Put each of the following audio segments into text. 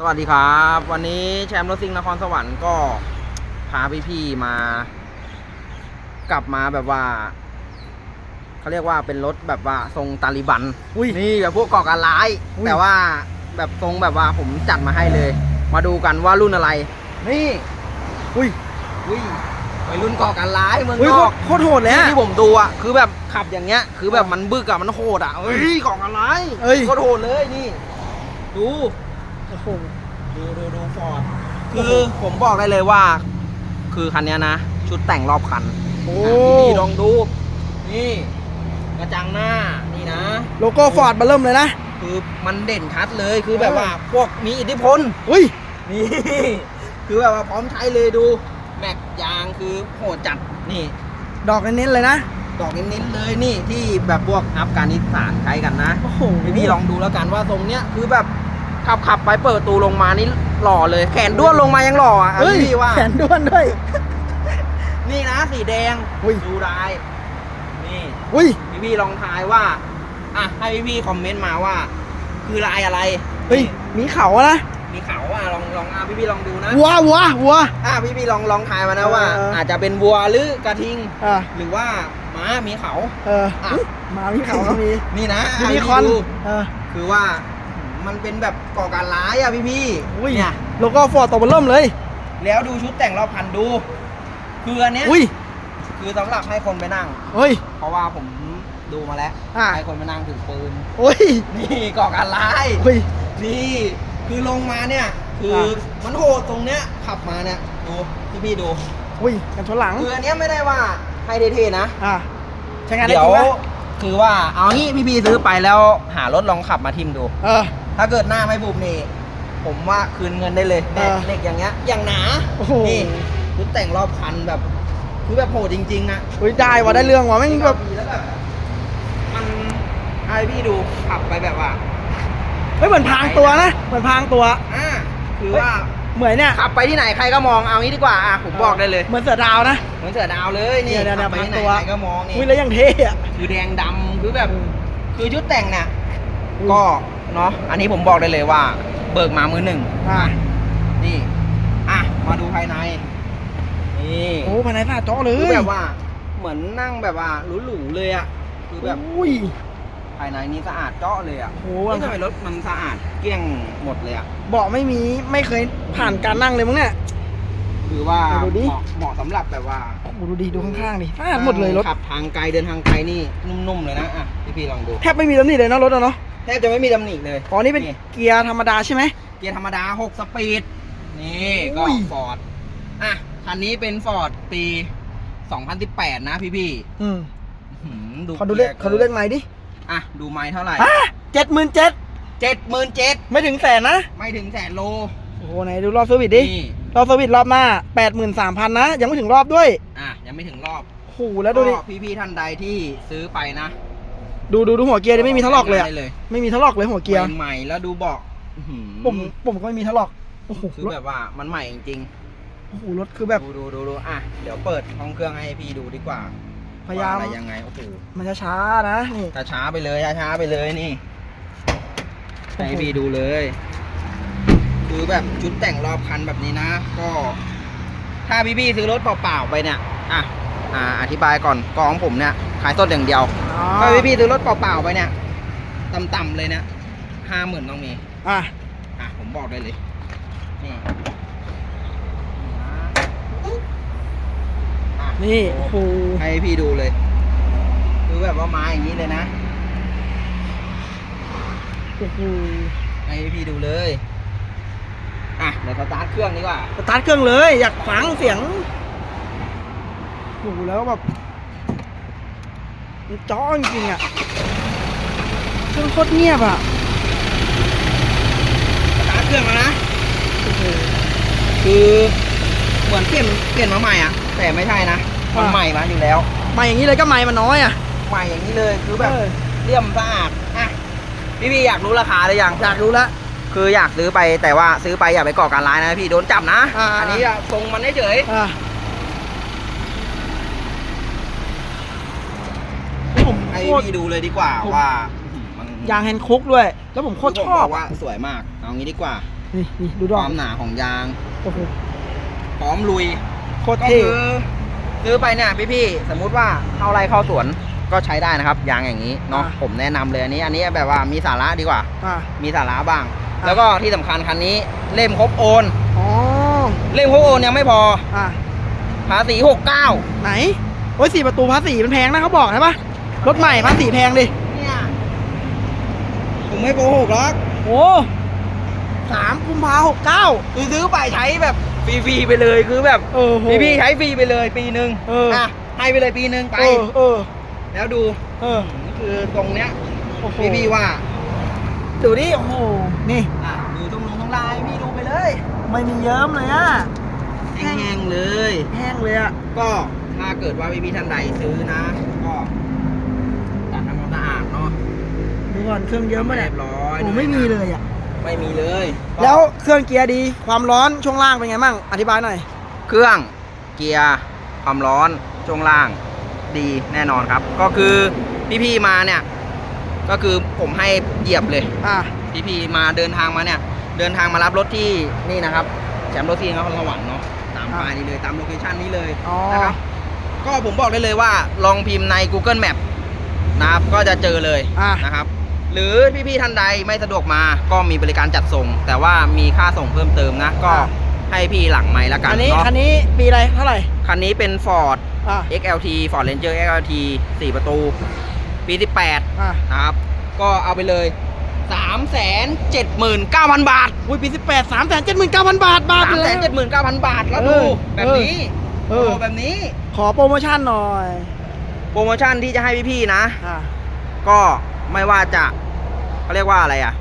สวัสดีครับ วันนี้แชมป์รถซิ่งนครสวรรค์ก็พาพี่ๆมา กลับมาแบบว่าเขาเรียกว่าเป็นรถแบบว่าทรงตาลิบันอุ้ยนี่แบบพวกก่อการร้าย อุ้ย แต่ว่าแบบทรงแบบว่าผมจัดมาให้เลย มาดูกันว่ารุ่นอะไร นี่อุ้ยอุ้ยวัยรุ่นก่อการร้ายเมืองอุ้ยนโคอตกรโคตรโหดเลยที่อะ ที่ผมดูอะคือแบบขับอย่างเงี้ย คือแบบมันบึกอะมันโหดอะเอ้ยก่อการร้ายเอ้ย โคตรโหดเลยนี่ ดู โอ้โหดูดูดูฟอร์ดคือผมบอกได้เลยว่า คือคันเนี้ยนะ ชุดแต่งรอบคันโอ้อะพี่ๆลองดู นี่กระจังหน้านี่นะ โลโก้ฟอร์ดมาเริ่มเลยนะ คือมันเด่นชัดเลยคือแบบว่าพวกมีอิทธิพลอุ้ยนี่คือแบบว่าพร้อมใช้เลยดู แม็กยางคือโหดจัดนี่ ดอกเน้นๆเลยนะ ดอกเน้นๆเลยนี่ที่แบบพวกอัฟกานิสถานใช้กันนะโอ้โหพี่พี่ๆลองดูแล้วกันว่าทรงเนี้ยคือแบบ ขับขับไปเปิดประตูลงมานี่หล่อเลย แขนด้วนลงมายังหล่ออะเฮ้ยพี่ว่า แขนด้วนด้วย นี่นะสีแดงอุ้ย ดูได้นี่อุ้ย พี่พี่ๆลองทายว่าอะให้พี่พี่ๆคอมเมนต์มาว่า คือลายอะไรเฮ้ย มีเขาอะนะมีเขาอะลองลองอะพี่พี่ๆลองดูนะวัววัววัว อะพี่พี่ๆลองลองทายมานะว่าเออ อาจจะเป็นวัวหรือกระทิง อ่าหรือว่าม้ามีเขา เอออะ อุ๊ยมามีเขาก็มีนี่นะยูอะนิพี่คอร์นดูเออคือว่า มันเป็นแบบก่อการร้ายอะพี่พี่ๆอุ้ยเนี่ยโลโก้ฟอร์ดตัวมันเริ่มเลย แล้วดูชุดแต่งรอบคันดู คืออันเนี้ยอุ้ยคือสำหรับให้คนไปนั่ง เฮ้ย เพราะว่าผมดูมาแล้วอะให้คนไปนั่งถือปืนโอ้ยนี่ก่อการร้ายเฮ้ย นี่คือลงมาเนี่ย คืออะมันโหดตรงเนี้ยขับมาเนี่ยดูพี่พี่ๆดูอุ้ยกันชนหลัง คืออันเนี้ยไม่ได้ว่าให้เท่ๆนะ อ่าใช้งานได้เดี๋ยจวริงไหมคือว่าเอางี้พี่พี่ๆซื้อไปแล้วหารถลองขับมาทิมดู เออ ถ้าเกิดหน้าไม่บุบนี่ ผมว่าคืนเงินได้เลยเนี่ยเออเหล็กอย่างเงี้ย อย่างหนาโอ้โห นี่ชุดแต่งรอบคันแบบคือแบบโหดจริงๆอะอุ้ยได้ว่ะได้เรื่องว่ะแม่งแบบแล้วแบบมันไอพี่ดูขับไปแบบว่าเฮ้ยเหมือนพรางตัวนะเหมือนพรางตัว อ่าคือว่าเหมือนเนี่ยขับไปที่ไหนใครก็มองเอางี้ดีกว่าอะผมบอกได้เลยเหมือนเสือดาวนะ เหมือนเสือดาวเลยนี่เนี่ยเนี่ยขับไปที่ไหนพันตัว ใครก็มองนี่อุ้ยแล้วยังเท่อะ คือแดงดำคือแบบอืมคือชุดแต่งเนี่ยอืมก็ เนาะอันนี้ผมบอกได้เลยว่า เบิกมามือหนึ่งอ่านี่ อะ มาดูภายใน นี่โอ้ภายในหน้าจอเลคือยแบบว่า เหมือนนั่งแบบว่าหรูๆเลยอะคือแบบอุ้ยภายในนี้สะอาดเจาะเลยอะโอ้เฮ้ยทำไมรถมันสะอาดเกลี้ยงหมดเลยอะเบาะไม่มีไม่เคยผ่านการนั่งเลยมั้งเนี่ย คือว่าดูดิ เหมาะเหมาะสำหรับแบบว่าโอ้โหดูดีดูข้างๆดิสะอาดหมดเลยรถขับทางไกลเดินทางไกลนี่นุ่มๆเลยนะอะพี่พี่ๆลองดู แทบไม่มีตำหนิเลยนะรถอะเนาะแทบจะไม่มีตำหนิเลยอ๋อนี่เป็นเกียร์ธรรมดาใช่ไหมเกียร์ธรรมดา 6 สปีด นี่ก็อุ้ยฟอร์ดอะคันนี้เป็นฟอร์ดปี 2018 นะพี่พี่อืมๆอื้อหือดูขอดูเลขกียร์ขอดูเลขไม้ดิอะดูไม้เท่าไหร่อะเจ็ดหมื่นเจ็ดเจ็ดหมื่นเจ็ดไม่ถึงแสนนะ ไม่ถึงแสนโลโอ้โหไหนดูรอบเซอร์วิสดินี่รอบเซอร์วิสรอบหน้าแปดหมื่นสามพันนะ ยังไม่ถึงรอบด้วย อะยังไม่ถึงรอบโอ้โหแล้วดูดิก็พี่ๆท่านใดที่ซื้อไปนะ ดูดูดูหัวเกียร์ดิไม่มีทะลอกเลยอะได้เลยไม่มีทะลอกเลยหัวเกียร์ใหม่ๆแล้วดูเบาะอื้อหือผมผมก็ไม่มีทะลอกโอ้โหคือรถแบบว่ามันใหม่จริงโอ้โหรถคือแบบๆดูดูดูดูอะเดี๋ยวเปิดห้องเครื่องให้พี่ดูดีกว่าพยายามว่อะไรยังไงโอ้โหมันจะช้าๆนะนี่ช้าช้าๆไปเลยช้าช้าๆไปเลยนี่โอ้โหให้พี่ดูเลย คือแบบชุดแต่งรอบคันแบบนี้นะ ก็ ถ้าพี่พี่ๆซื้อรถเปล่าๆไปเนี่ยอะ อ่าอธิบายก่อนกองผมเนี่ยขายต้นอย่างเดียวอ๋อถ้าพี่พี่ๆซื้อรถเปล่าๆไปเนี่ยต่ำๆเลยเนี่ยห้าหมื่นต้องมีอะอะผมบอกได้เลยนี่อะนี่โอ้โหให้พี่ดูเลยคือแบบว่ามาอย่างนี้เลยนะโอ้โหให้พี่ดูเลย อะเดี๋ยวสตาร์ทเครื่องดีกว่าสตาร์ทเครื่องเลย อยากฟังเสียง โอ้โหแล้วแบบมันจ้อจริงๆอะเครื่องโคตรเงียบอะสตาร์ทเครื่องแล้วนะโอ้โหคือเหมือนเปลี่ยนเปลี่ยนมาใหม่อะ แต่ไม่ใช่นะมันอ่าใหม่มาอยู่แล้วมาอย่างนี้เลยก็ไม่มันน้อยอะ ใหม่อย่างนี้เลยคือแบบเออเลี่ยมสะอาดอะพี่พี่อยากรู้ราคาหรือยังอยากรู้ละคืออยากซื้อไปแต่ว่าซื้อไปอย่าไปก่อการร้ายนะพี่โดนจับนะอ่าอันนี้อะทรงมันเฉย อะ ผมๆให้โคตร พี่ดูเลยดีกว่าผม ว่ามันยางแฮนด์คุกด้วย แล้วผมโคตรชอบผมบกว่าสวยมาก เอางี้ดีกว่า นี่นี่ดูดคอกวามหนาของยาง โอ้โหพร้อมลุย โคตรก็เท่คือซื้อไปเนี่ยพี่ๆสมมุติว่าเข้าไร่เข้าสวนก็ใช้ได้นะครับ ยางอย่างนี้เนาะผมแนะนำเลยอันนี้ อันนี้แบบว่ามีสาระดีกว่า อ่ามีสาระบ้าง อะ แล้วก็ที่สำคัญคันนี้เล่มครบโอน อ๋อเล่มครบโอนยังไม่พออ่าภาษี69ไหนโอ้ยสี่ประตูภาษีมันแพงนะเขาบอกใช่ปะ รถใหม่ภาษีแพงดิ เนี่ยผมไม่โกหกหรอกโอ้สามกุมภาหกเก้าคือซื้อไปใช้แบบฟรีๆไปเลยคือแบบเออโห พี่ๆใช้ฟรีไปเลยปีหนึ่งเอออะให้ไปเลยปีหนึ่งไป เออเออแล้วดูเออคือตรงเนี้ยโอ้โหพี่ๆว่าดูดิโอ้โหนี่ อะดูตรงลงตรงลายพี่ดูไปเลยไม่มีเยิ้มเลยอะ แห้งๆเลย แห้งเลยอะก็ถ้าเกิดว่าพี่ๆท่านใดซื้อนะ ก็จัดทำความสะอาดเนาะ ดูก่ อนเครื่องเยิ้มปะเรีเนี่ยยบร้อยโอ้ไม่มีเลยอะ ไม่มีเลยก็แล้วเครื่องเกียร์ดี ความร้อนช่วงล่างเป็นไงบ้าง อธิบายหน่อย เครื่องเกียร์ความร้อนช่วงล่างดีแน่นอนครับ ก็คือพี่ๆมาเนี่ย ก็คือผมให้เหยียบเลย อ่าพี่ๆมาเดินทางมาเนี่ย เดินทางมารับรถที่นี่นะครับแชมป์รถซีนครสวรรค์เนาะตามครับป้ายนี้เลยตามโลเคชันนี้เลยอ๋อ นะครับก็ผมบอกได้เลยว่าลองพิมพ์ใน Google Map นะครับก็จะเจอเลยอะ นะครับ หรือพี่ๆท่านใดไม่สะดวกมาก็มีบริการจัดส่ง แต่ว่ามีค่าส่งเพิ่มเติมนะ ก็ให้พี่หลังไม้ละกันอันนี้เนาะคันนี้ปีอะไรเท่าไหร่คันนี้เป็น Ford อ่า XLT Ford Ranger XLT 4 ประตู ปี 18 อ่านะครับ ก็เอาไปเลย 379,000 บาท อุ้ยปีสิบแปดสามแสนเจ็ดหมื่นเก้าพันบาทบาทเลย 379,000 บาทแล้วดู เออแบบนี้เอโอ้อโหแบบนี้ ขอโปรโมชั่นหน่อยโปรโมชั่นที่จะให้พี่ๆนะ อ่าก็ไม่ว่าจะ เขาเรียกว่าอะไรอะ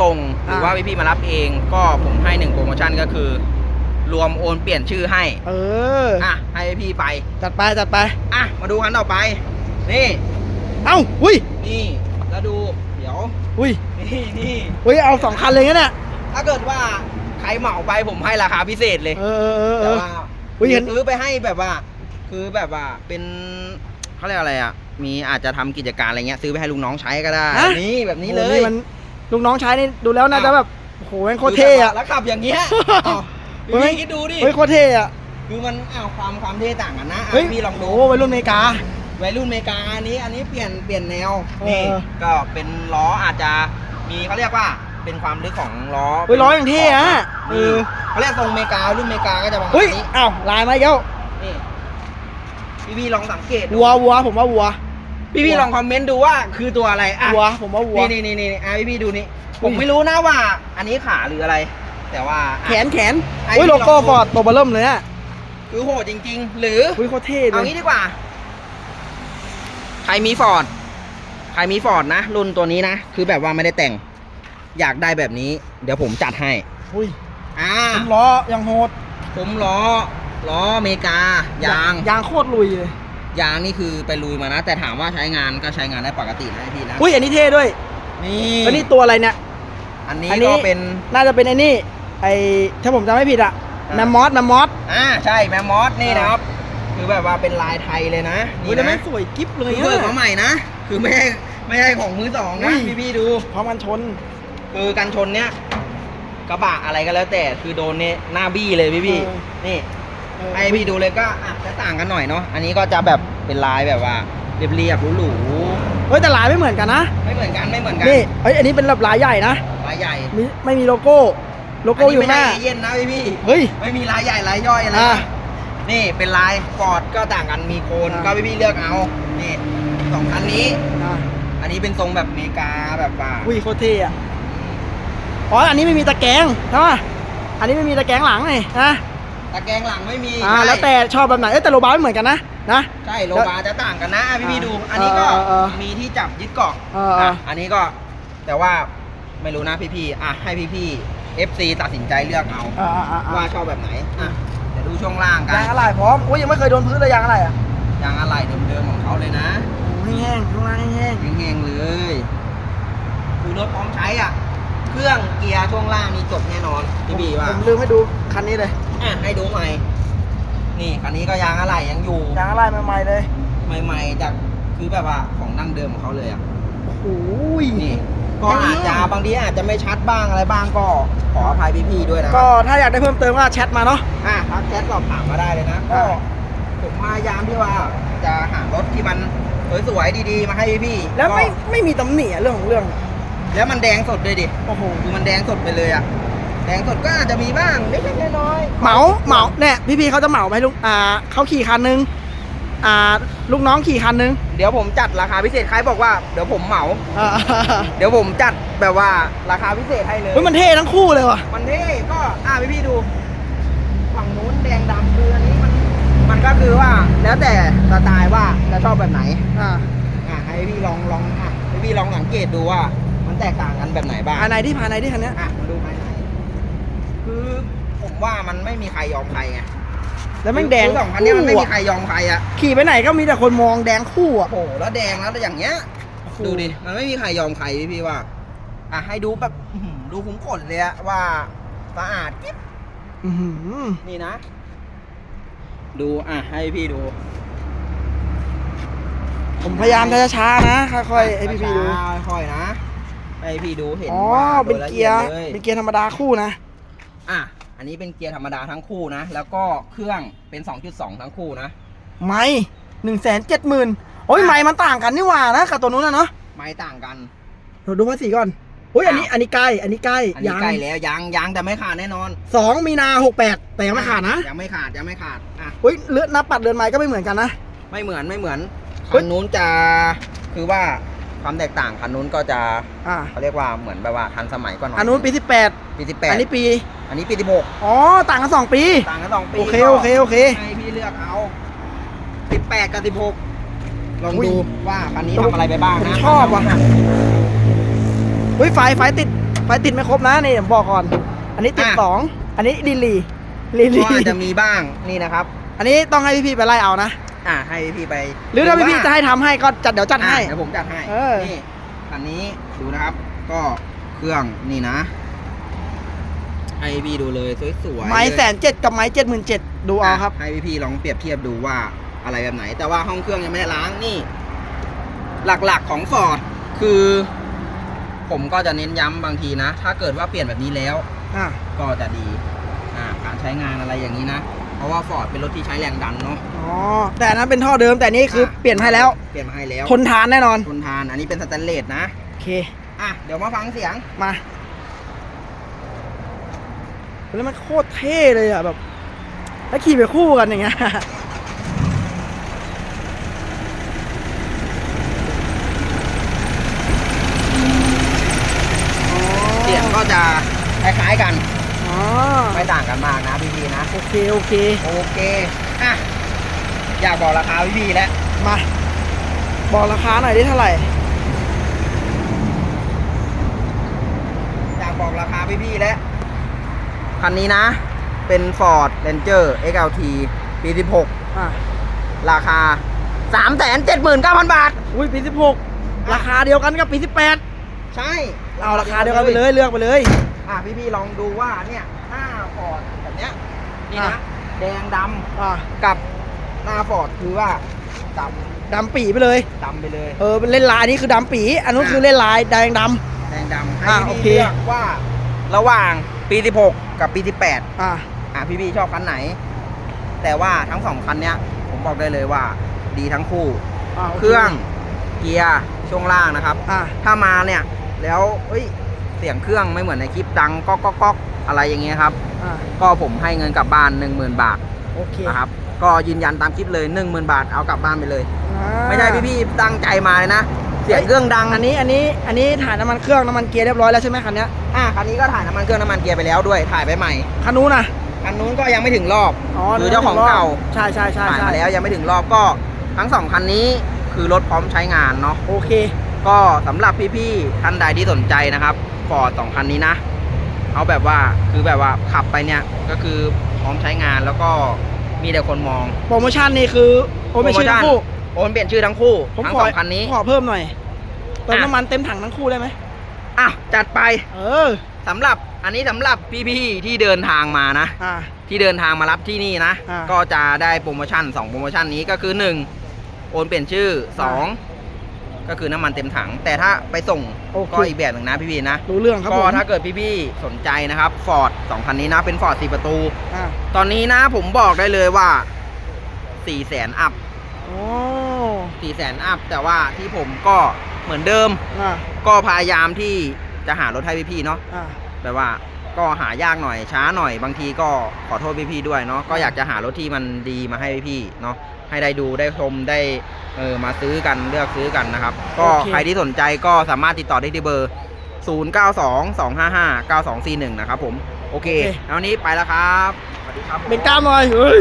ส่งหรือว่าพี่ๆมารับเอง ก็ผมให้หนึ่งโปรโมชั่นก็คือ รวมโอนเปลี่ยนชื่อให้ เอออะให้พี่ไป จัดไปจัดไป อะ มาดูคันต่อไป นี่ เอ้าอุ้ย นี่แล้วดู เดี๋ยว อุ้ย นี่นี่อุ้ย เอาสองคันเลยงั้นเนี่ยถ้าเกิดว่าใครเหมาไปผมให้ราคาพิเศษเลย เออเออเออเอแต่อว่าอุ๊ยเห็นซื้อไปให้แบบว่า คือแบบว่าเป็นเขาเรียกอะไรอะ มีอาจจะทำกิจการอะไรเงี้ยซื้อไปให้ลูกน้องใช้ก็ได้ ฮะ นี่แบบนี้เลโอ้ยมันลูกน้องใช้นี่ดูแล้วน่าจะอ้าวแบบโอ้โหแม่งโคตรเท่อะ แล้วขับอย่างเงี้ยอ้าวเฮ้ย พี่คิดดูดิ เฮ้ยโคตรเท่อะคือมันอ้าวความความเท่ต่างกันนะอะเฮ้ยพี่ลองดู โอ้วัยรุ่นอเมริกา วัยรุ่นอเมริกาอันนี้อันนี้เปลี่ยนเปลี่ยนแนวเออ นี่ก็เป็นล้ออาจจะมีเขาเรียกว่าเป็นความลึกของล้อเฮ้ยล้ออย่างเท่อะเอนี่อเขาเรียกทรงอเมริการุ่นอเมริกาก็จะประมาณเฮ้ยนี้อ้าวลายมาอีกแล้วนี่พี่พี่ลองสังเกตดูวัววัวผมว่าวัว พี่พี่ลองคอมเมนต์ดูว่าคือตัวอะไรอะวัวผมว่าวัว นี่นี่นี่นี่อะพี่พี่ดูนี่ผอุ้มยไม่รู้นะว่า อันนี้ขาหรืออะไร แต่ว่าอะ แขนแขนไอ้อุ้ยที่โลโก้เราฟอร์ดตัวเบอร์เริ่มเลยอะคือโหดจริง ๆ หรือ อุ้ยโคตรเท่เลเอายงี้ดีกว่า ใครมีฟอร์ด ใครมีฟอร์ดนะ รุ่นตัวนี้นะ คือแบบว่าไม่ได้แต่ง อยากได้แบบนี้ เดี๋ยวผมจัดให้ อุ้ยอ่าผมล้อยังโหดผมล้อ ล้ออเมริกา ยาง ยางโคตรลุยเลย ยางนี่คือไปลุยมานะ แต่ถามว่าใช้งานก็ใช้งานได้ปกตินะพี่นะอุ้ยอันนี้เท่ด้วยนี่แล้วนี่ตัวอะไรเนี่ย อันนี้อันนี้ ก็เป็น น่าจะเป็นไอ้นี่ไอ้ถ้าผมจำไม่ผิดอะอ่า แมมมอสแมมมอส อ่าใช่แมมมอสนี่นะครับ คือแบบว่าเป็นลายไทยเลยนะอุ้ยนี่แล้วแม่นะงสวยกิ๊บเลยคือเบิกมาใหม่นะ คือไม่ใช่ไม่ใช่ของมือสองอุ้นะยพี่พี่ๆดู พร้อมกันชน คือกันชนเนี้ยกระบะอะไรก็แล้วแต่คือโดนเนี่ยหน้าบี้เลยพี่พี่เออ นี่เออ ให้พี่ดูเลยก็อาจจะต่างกันหน่อยเนาะ อันนี้ก็จะแบบเป็นลายแบบว่าเรียบๆหรูเฮ้ยแต่ลายไม่เหมือนกันนะๆไม่เหมือนกันไม่เหมือนกันนี่เอ้ยอันนี้เป็นแบบลายใหญ่นะลายใหญ่มีไม่มีโลโก้โลโก้อยู่หน้านนี้ไม่ใช่เย็นนะพี่พี่เฮ้ยไม่มีลายใหญ่ลายย่อยอะไรอ่านะนี่เป็นลายฟอร์ดก็ต่างกันมีโคนอ่าก็พี่พี่ๆเลือกเอา นี่สองคันนี้ อะอันนี้เป็นทรงแบบอเมริกาแบบว่า อุ้ยโคตรเท่อะอ๋ออันนี้ไม่มีตะแกรงใช่ป่ะอันนี้ไม่มีตะแกรงหลังไงนะ ตะแกรงหลังไม่มีอ่าใช่แล้วแต่ชอบแบบไหนเอ้ยแต่โลบาร์ไม่เหมือนกันนะนะ ใช่โลบาร์จะต่างกันนะอะพี่พี่ๆดูอ่าอันนี้ก็เออเออมีที่จับยึดเกาะเออเอออะอันนี้ก็แต่ว่าไม่รู้นะพี่พี่ๆอะให้พี่พี่ๆ FC ตัดสินใจเลือกเอา อ่าอ่าอ่าว่าชอบแบบไหนอะเดี๋ยวดูช่วงล่างกันยางอะไรพร้อมอุ้ยยังไม่เคยโดนพื้นเลยยางอะไรอะยางอะไรเดิมๆของเขาเลยนะโอ้แห้งๆข้างล่างแห้ง แห้งๆเลยคือรถพร้อมใช้อะ เครื่องเกียร์ช่วงล่างนี่จบแน่นอนๆพี่บีว่าผมลืมให้ดูคันนี้เลยอะให้ดูใหม่ นี่คันนี้ก็ยางอะไรยังอยู่ยางอะไรใหม่ๆเลย ใหม่ๆจากคือแบบว่าของดั้งเดิมของเขาเลยอะโอ้โหยนี่ก็อาจจะบางทีอาจจะไม่ชัดบ้างอะไรบ้างก็ขออภัยพี่ๆด้วยนะคก็รับถ้าอยากได้เพิ่มเติมก็แชทมาเนาะอะทักแชทสอบถามมาได้เลยนะก็อ่าผมพยายามที่ว่าจะหารถที่มันสวยๆดีๆมาให้พี่ๆแล้วไม่ก็ไม่มีตำหนิอะเรื่องของเรื่อง แล้วมันแดงสดเลยดิ โอ้โหคือมันแดงสดไปเลยอะแดงสดก็อาจจะมีบ้างเล็กๆน้อยๆเหมาเหมาเนี่ยพี่ๆเขาจะเหมาไปให้ลูกอ่าเขาขี่คันนึงอ่าลูกน้องขี่คันนึง เดี๋ยวผมจัดราคาพิเศษใครบอกว่าเดี๋ยวผมเหมาอ่าเดี๋ยวผมจัดแบบว่าราคาพิเศษให้เลยเฮ้ยมันเท่ทั้งคู่เลยว่ะ มันเท่ก็อะพี่พี่ๆดู ฝั่งนู้นแดงดำคืออันนี้มันมันก็คือว่าแล้วแต่สไตล์ว่าจะชอบแบบไหน อ่าอะให้พี่ลองลองอะให้พี่ลองสังเกตดูว่ามัน แตกต่างกันแบบไหนบ้างภายในที่ภายในที่คันเนี้ยอะมาดูภายในคือผมว่ามันไม่มีใครยอมใครไงแล้วแม่งแดงคือสองคันเนี้ยมันไม่มีคู่ใครอะยอมใครอะขี่ไปไหนก็มีแต่คนมองแดงคู่อะโอ้โหแล้วแดงแล้วอย่างเงี้ยดูดิมันไม่มีใครยอมใครพี่พี่ว่า อะให้ดูแบบอื้อหือดูคุ้มขนเลยอะว่าสะอาดกิ๊บอื้อหือนี่นะ ดูอะให้พี่ดู ผมพยายามช้าๆนะค่อยๆให้พี่ๆดูช้าๆค่อยๆนะ ให้พี่ดูเห็นอ๋อว่าเป็นโดละเกียร์อีดลเป็นเกียร์ธรรมดาคู่นะอะอันนี้เป็นเกียร์ธรรมดาทั้งคู่นะ แล้วก็เครื่องเป็น 2.2 ทั้งคู่นะ ไม่หนึ่งแสนเจ็ดหมื่นโอ้ยอะ ไม่มันต่างกันนี่หว่านะกับตัวนู้นนะเนาะไม่ต่างกันเราดูภาษีก่อนโอ้ยอันนี้อ้าวอันนี้ใกล้อันนี้ใกล้อันนี้ยังใกล้แล้วยังยังแต่ไม่ขาดแน่นอนสองมีนาหกแปดแต่ยังไม่ขาดนะยังไม่ขาดยังไม่ขาดอะ เฮ้ยเลือดนับปัดเดือนไม้ก็ไม่เหมือนกันนะ ไม่เหมือนไม่เหมือนเฮ้คัยนนู้นจะคือว่า ความแตกต่างคันนู้นก็จะอ่าเขาเรียกว่าเหมือนแบบว่าทันสมัยกว่าหน่อยอันนู้นปีสิบแปดปีสิบแปดอันนี้ปี อันนี้ปีสิบหกอ๋อ ต่างกันสองปี ต่างกันสองปีโอเคก็โอเคโอเค ให้พี่เลือกเอาสิบแปดกับสิบหกลองอุ้ยดูว่าคันนี้ทำอะไรไปบ้างผมนะชอบว่ะ เฮ้ยไฟไฟติดไฟติดไม่ครบนะนี่ผมบอกก่อน อันนี้ติดสองอันนี้ลิลีลิลีก็อาจจะมีบ้างนี่นะครับ อันนี้ต้องให้พี่ๆไปไล่เอานะ อะให้พี่ไปหรือถ้าพี่ๆว่จะให้ทำให้ก็จัดเดี๋ยวจัดให้ อะเดี๋ยวผมจัดให้เออ นี่คันนี้ดูนะครับ ก็เครื่องนี่นะให้พี่ดูเลยสวยๆไม้เลย แสนเจ็ดกับไม้เจ็ดหมื่นเจ็ดดูเอาครับ ให้พี่ๆลองเปรียบเทียบดูว่าอะไรแบบไหน แต่ว่าห้องเครื่องยังไม่ได้ล้างนี่ หลักๆของฟอร์ดคือ ผมก็จะเน้นย้ำบางทีนะ ถ้าเกิดว่าเปลี่ยนแบบนี้แล้ว อ่าก็จะดี อ่า การใช้งานอะไรอย่างนี้นะ เพราะว่าฟอร์ดเป็นรถที่ใช้แรงดันเนาะอ๋อแต่อันนั้นเป็นท่อเดิมแต่นี่คือเปลี่ยนให้แล้ว เปลี่ยนมาให้แล้วทนทานแน่นอนทนทานอันนี้เป็นสแตนเลสนะโอเคอะเดี๋ยวมาฟังเสียงมาแล้วมันโคตรเท่เลยอะแบบแล้วขี่ไปคู่กันอย่างเงี้ยเสียงก็จะคล้ายๆกัน อ๋อไม่ต่างกันมากนะพี่ๆนะ โอเคโอเค โอเคอะอยากบอกราคาพี่ๆแล้ว มา บอกราคาหน่อยได้เท่าไหร่ อยากบอกราคาพี่ๆแล้ว คันนี้นะ เป็น Ford Ranger XLT ปี อะ16 ราคา 379,000 บาท อุ้ยปีสิบหกราคาเดียวกันกับปีสิบแปดใช่เอาราคาเดียวกันไปเลยเลือกไปเลย อะพี่ๆลองดูว่าเนี่ยหน้า Ford แบบเนี้ยนี่อะนะแดงดอะำกับหน้า Ford คือว่าดดำปีไปเลยำดำไปเลย เออเป็นเล่นลายอันนี้คือดำปี อันนู้นอะคือเล่นลายแดงด แดงดำให้อะพี่โอๆเคเลือกว่าระหว่างปี16กับปี18ำอะอะพี่ๆชอบคันไหน แต่ว่าทั้งสองคันเนี้ยผมบอกได้เลยว่าดีทั้งคู่อะโเครื่องเกียร์ช่วงล่างนะครับ อะถ้ามาเนี่ยแล้วเอ้ย เสียงเครื่องไม่เหมือนในคลิปดังก๊อกก๊อกก๊อกอะไรอย่างเงี้ยครับ อะก็ผมให้เงินกลับบ้าน 10,000 บาทโอเคนะครับ ก็ยืนยันตามคลิปเลย 10,000 บาทเอากลับบ้านไปเลย อ่าไม่ใช่พี่ๆตั้งใจมาเลยนะ เสียงเครื่องดังอันนี้อันนี้อันนี้ถ่ายน้ำมันเครื่องน้ำมันเกียร์เรียบร้อยแล้วใช่ไหมคันเนี้ยอะคันนี้ก็ถ่ายน้ำมันเครื่องน้ำมันเกียร์ไปแล้วด้วยถ่ายไปใหม่คันนู้นนะคันนู้นก็ยังไม่ถึงรอบอ๋อคือเจ้าของเก่า ใช่ใช่ใช่ถ่ายใช่มาแล้วยังไม่ถึงรอบก็ทั้งสองคันนี้คือรถพร้อมใช้งานเนาะ โอเค ก็สำหรับพี่ๆท่านใดที่สนใจนะครับ ฟอร์ดสองคันนี้นะเอาแบบว่าคือแบบว่าขับไปเนี่ยก็คือพร้อมใช้งานแล้วก็มีแต่คนมอง โปรโมชั่นนี่คือโอ้ไม่ชื่อทั้งคู่โอนเปลี่ยนชื่อทั้งคู่ผมทั้งขอสองคันนี้ขอเพิ่มหน่อยเติมอะน้ำมันเต็มถังทั้งคู่ได้ไหมอะจัดไปเออสำหรับอันนี้สำหรับพี่ๆที่เดินทางมานะ อ่า ที่เดินทางมารับที่นี่นะ อ่าก็จะได้โปรโมชั่น 2 โปรโมชั่นนี้ก็คือ 1 โอนเปลี่ยนชื่อ2 กก็คือน้ำมันเต็มถัง แต่ถ้าไปส่งโอเค ก็อีกแบบหนึ่งนะพี่พี่ๆนะ รู้เรื่องครับก็ผมถ้าเกิดพี่ๆสนใจนะครับฟอร์ดสองคันนี้นะเป็นฟอร์ดสี่ประตู อ่าตอนนี้นะผมบอกได้เลยว่าสี่แสนอัพโอ้สี่แสนอัพแต่ว่าที่ผมก็เหมือนเดิม อ่าก็พยายามที่จะหารถให้พี่ๆเนาะอ่าแบบว่าก็หายากหน่อยช้าหน่อยบางทีก็ขอโทษพี่ๆด้วยเนาะก็อยากจะหารถที่มันดีมาให้พี่ๆเนาะ ให้ได้ดูได้ชมได้เออมาซื้อกันเลือกซื้อกันนะครับ ก็ใครที่สนใจก็สามารถติดต่อได้ที่เบอร์ 0 9 2 2 5 5 9 2 4 1 นะครับผม โอเคแล้ววันนี้ไปแล้วครับสวัสดีครับผมเบรกกล้ามหน่อยเฮ้ย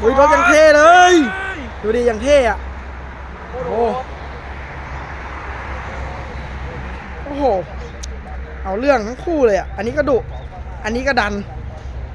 เฮ้ยรถยังเท่เลย ดูดิยังเท่อะโอ้โหโอ้โห เอาเรื่องทั้งคู่เลยอะ อันนี้ก็ดุ อันนี้ก็ดัน